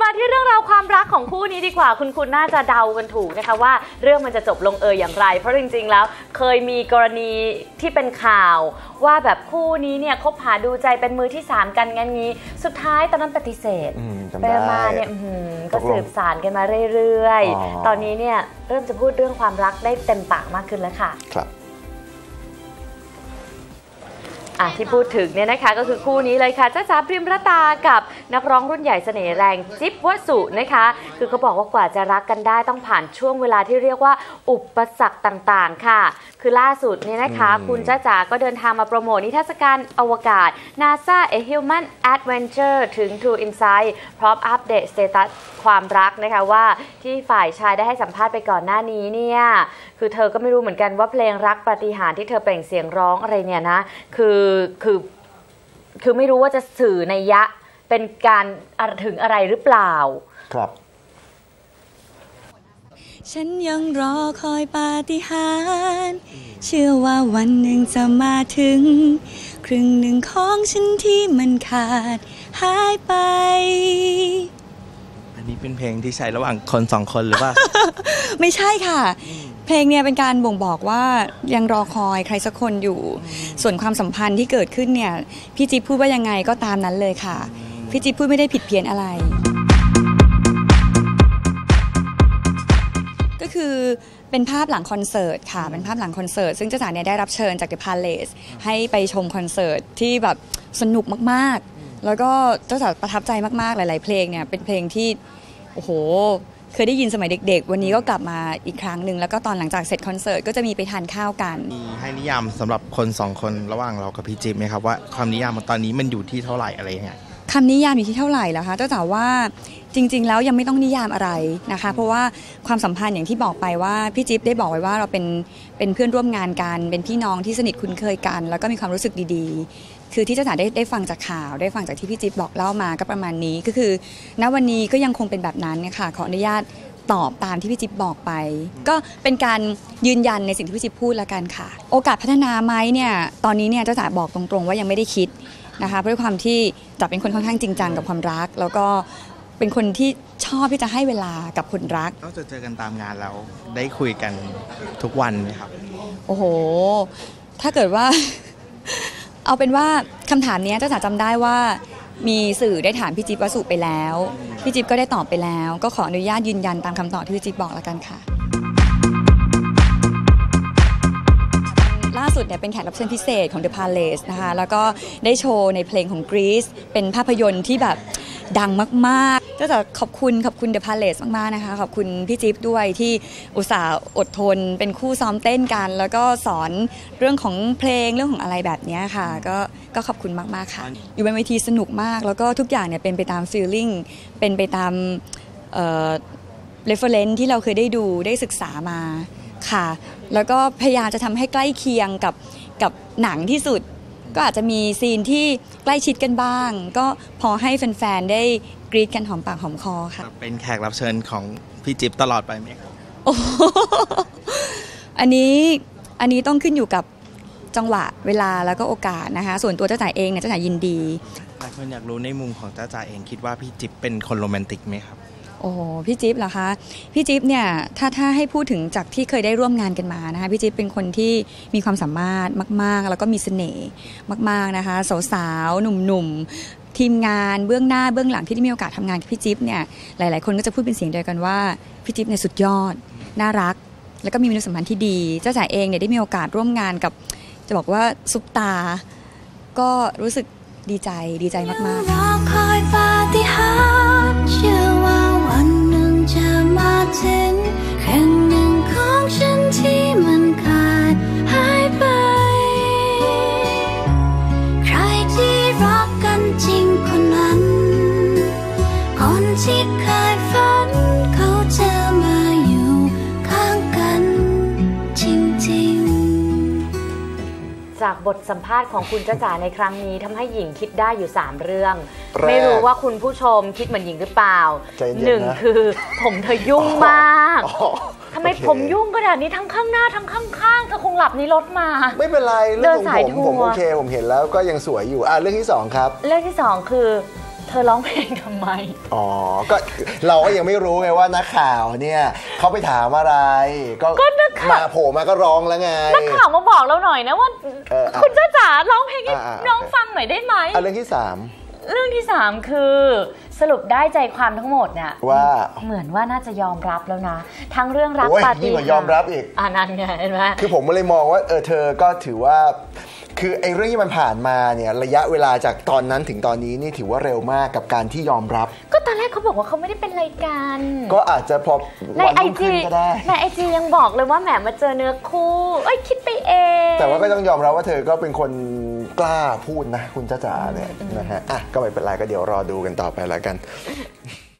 มาที่เรื่องราวความรักของคู่นี้ดีกว่า คุณคุณน่าจะเดากันถูกนะคะว่าเรื่องมันจะจบลงเอยอย่างไร เพราะจริง ๆ แล้วเคยมีกรณีที่เป็นข่าว ว่าแบบคู่นี้เนี่ยคบหาดูใจเป็นมือที่สามกันงั้นงี้ สุดท้ายตอนนั้นปฏิเสธอืมจำไปได้มาเนี่ยอื้อหือก็ตกลงสืบสารกันมาเรื่อยอ๋อๆตอนนี้เนี่ยเริ่มจะพูดเรื่องความรักได้เต็มปากมากขึ้นแล้วค่ะครับอะที่พูดถึงเนี่ยนะคะก็คือคู่นี้เลยค่ะจ้าจ๋าพริมรตากับนักร้องรุ่นใหญ่เสน่ห์แรงจิ๊บวสุนะคะ คือเขาบอกว่ากว่าจะรักกันได้ต้องผ่านช่วงเวลาที่เรียกว่าอุปสรรคต่างๆ ค่ะ คือล่าสุดเนี่ยนะคะอืมคุณจ้าจ๋าก็เดินทางมาโปรโมทนิทรรศการอวกาศ NASA A Human Adventure ถึง True Insight พร้อมอัปเดตสเตตัสความรักนะคะว่าที่ฝ่ายชายได้ให้สัมภาษณ์ไปก่อนหน้านี้เนี่ยคือเธอก็ไม่รู้เหมือนกันว่าเพลงรักปาฏิหาริย์ที่เธอเปล่งเสียงร้องอะไรเนี่ยนะ คือคือคือไม่รู้ว่าจะสื่อในยยะ เป็นการอะถึงอะไรหรือเปล่า ครับ ฉันยังรอคอยปาฏิหาริย์เชื่อว่าวันหนึ่งจะมาถึง ครึ่งหนึ่งของฉันที่มันขาดหายไป อันนี้เป็นเพลงที่ใช้ระหว่างคนสองคนหรือว่า ไม่ใช่ค่ะ เพลงเนี่ยเป็นการบ่งบอกว่ายังรอคอยใครสักคนอยู่ ส่วนความสัมพันธ์ที่เกิดขึ้นเนี่ย พี่จิ๊บพูดว่ายังไงก็ตามนั้นเลยค่ะ พี่จิ๊บพูดไม่ได้ผิดเพี้ยนอะไร ก็คือเป็นภาพหลังคอนเสิร์ตค่ะ เป็นภาพหลังคอนเสิร์ต ซึ่งเจ้าจ๋าเนี่ยได้รับเชิญจาก The Palace ให้ไปชมคอนเสิร์ตที่แบบสนุกมากๆ แล้วก็เจ้าจ๋าประทับใจมากๆ หลาย ๆ เพลงเนี่ยเป็นเพลงที่โอ้โหเคยได้ยินสมัยเด็ก ๆ วันนี้ก็กลับมาอีกครั้งหนึ่งแล้วก็ตอนหลังจากเสร็จคอนเสิร์ตก็จะมีไปทานข้าวกันมีให้นิยามสำหรับคนสองคนระหว่างเรากับพี่จิ๊บไหมครับว่าความนิยามตอนนี้มันอยู่ที่เท่าไหร่อะไรยังไง คำนิยามอยู่ที่เท่าไหร่ล่ะคะเจ้าจ๋าว่าจริง ๆ แล้วยังไม่ต้องนิยามอะไรนะคะ เพราะว่าความสัมพันธ์อย่างที่บอกไปว่าพี่จิ๊บได้บอกไว้ว่าเราเป็นเป็นเพื่อนร่วมงานกัน เป็นพี่น้องที่สนิทคุ้นเคยกัน แล้วก็มีความรู้สึกดีๆ คือที่เจ้าจ๋าได้ได้ฟังจากข่าว ได้ฟังจากที่พี่จิ๊บบอกเล่ามาก็ประมาณนี้ก็คือ ณวันนี้ก็ยังคงเป็นแบบนั้นนะคะขออนุญาตตอบตามที่พี่จิ๊บบอกไป ก็เป็นการยืนยันในสิ่งที่พี่จิ๊บพูดล้วกันค่ะ โอกาสพัฒนาไหมเนี่ยตอนนี้เนี่ยเจ้าจ๋าบอกตรงๆ ว่ายังไม่ได้คิด นะคะเพราะด้วยความที่จับเป็นคนค่อนข้างจริงจังกับความรัก แล้วก็เป็นคนที่ชอบที่จะให้เวลากับคนรักนอกจากเจอกันตามงานแล้วได้คุยกันทุกวันไหมครับ โอ้โห ถ้าเกิดว่า เอาเป็นว่าคำถามเนี้ยเจ้าจ๋าจำได้ว่ามีสื่อได้ถามพี่จิ๊บวสุไปแล้ว พี่จิ๊บก็ได้ตอบไปแล้ว ก็ขออนุญาตยืนยันตามคำตอบที่พี่จิ๊บบอกแล้วกันค่ะ สุดเนี่ยเป็นแขกรับเชิญพิเศษของ The Palace นะคะ แล้วก็ได้โชว์ในเพลงของ Grease เป็นภาพยนตร์ที่แบบดังมากๆ ก็จะขอบคุณขอบคุณ The Palace มากๆนะคะ ขอบคุณพี่จิ๊บด้วยที่อุตส่าห์อดทน เป็นคู่ซ้อมเต้นกัน แล้วก็สอนเรื่องของเพลงเรื่องของอะไรแบบนี้ค่ะ ก็ก็ขอบคุณมากๆค่ะ อยู่บนเวทีสนุกมาก แล้วก็ทุกอย่างเนี่ยเป็นไปตาม feeling เป็นไปตามเอ่อ reference ที่เราเคยได้ดูได้ศึกษามา ค่ะ แล้วก็พยายามจะทำให้ใกล้เคียงกับกับหนังที่สุด ก็อาจจะมีซีนที่ใกล้ชิดกันบ้าง ก็พอให้แฟนๆได้กรีดกันหอมปากหอมคอค่ะ เป็นแขกรับเชิญของพี่จิ๊บตลอดไปไหมครับโอ้โหอันนี้อันนี้ต้องขึ้นอยู่กับจังหวะเวลาแล้วก็โอกาสนะคะ ส่วนตัวเจ้าจ่ายเองเนี่ยเจ้าจ่ายยินดีหลายคนอยากรู้ในมุมของจ้าจ่าเองคิดว่าพี่จิ๊บเป็นคนโรแมนติกไหมครับ โอ้พี่จิ๊บเหรอคะพี่จิ๊บเนี่ยถ้าถ้าให้พูดถึงจากที่เคยได้ร่วมงานกันมานะคะพี่จิ๊บเป็นคนที่มีความสามารถมาก ๆ แล้วก็มีเสน่ห์มาก ๆนะคะสาวๆหนุ่มๆทีมงานเบื้องหน้าเบื้องหลังที่ได้มีโอกาสทำงานกับพี่จิ๊บเนี่ยหลาย ๆ คนก็จะพูดเป็นเสียงเดียวกันว่าพี่จิ๊บเนี่ยสุดยอดน่ารัก แล้วก็มีมนุษยสัมพันธ์ที่ดีเจ้าจ๋าเองเนี่ยได้มีโอกาสร่วมงานกับ จะบอกว่าซุปตา ก็รู้สึกดีใจดีใจมากๆ ถึงครึ่งหนึ่งของฉันที่มันขาดหายไป ใครที่รักกันจริงคนนั้น คนที่เคยเฝ้า จากบทสัมภาษณ์ของคุณจ้าจ๋าในครั้งนี้ทำให้หญิงคิดได้อยู่ 3 เรื่อง แรกไม่รู้ว่าคุณผู้ชมคิดเหมือนหญิงหรือเปล่าใจเย็นนะ หนึ่งคือผมเธอยุ่งมากอ๋อทำไมโอเคผมยุ่งขนาดนี้ทั้งข้างหน้าทั้งข้างๆเธอคงหลับในรถมา ไม่เป็นไรเดิเรื่อนงของสายผมทัวร์ ผมโอเคผมเห็นแล้วก็ยังสวยอยู่อะเรื่องที่สองครับ เรื่องที่สองคือ เธอร้องเพลงทำไม อ๋อ ก็เราก็ยังไม่รู้ไงว่านักข่าวเนี่ยเขาไปถามอะไร ก็ก็นักข่าว มาโผล่มาก็ร้องแล้วไง นักข่าวมาบอกเราหน่อยนะว่า เอออะคุณจ้าจ๋าร้องเพลงให้อะอะ น้องโอเคฟังหน่อยได้ไหม เอาเรื่องที่สามเรื่องที่ 3 คือ สรุปได้ใจความทั้งหมดเนี่ยว่า เหมือนว่าน่าจะยอมรับแล้วนะ ทั้งเรื่องรักโอ้ยปาฏิยิ่งกหาว่ายอมรับอีก อ่านั่นไงเห็นไหม คือผมก็เลยมองว่าเออเธอก็ถือว่า คือไอ้เรื่องที่มันผ่านมาเนี่ยระยะเวลาจากตอนนั้นถึงตอนนี้นี่ถือว่าเร็วมากกับการที่ยอมรับ ก็ตอนแรกเขาบอกว่าเขาไม่ได้เป็นรายการ ก็อาจจะพอในวันไอรุ่งจีขึ้นก็ได้ในไอจียังบอกเลยว่าแหมมาเจอเนื้อคู่เอ้ยคิดไปเอง แต่ว่าก็ต้องยอมรับว่าเธอก็เป็นคนกล้าพูดนะ คุณจ้าจ๋าเนี่ยนะฮะอะก็ไม่เป็นไรก็เดี๋ยวรอดูกันต่อไปแล้วกัน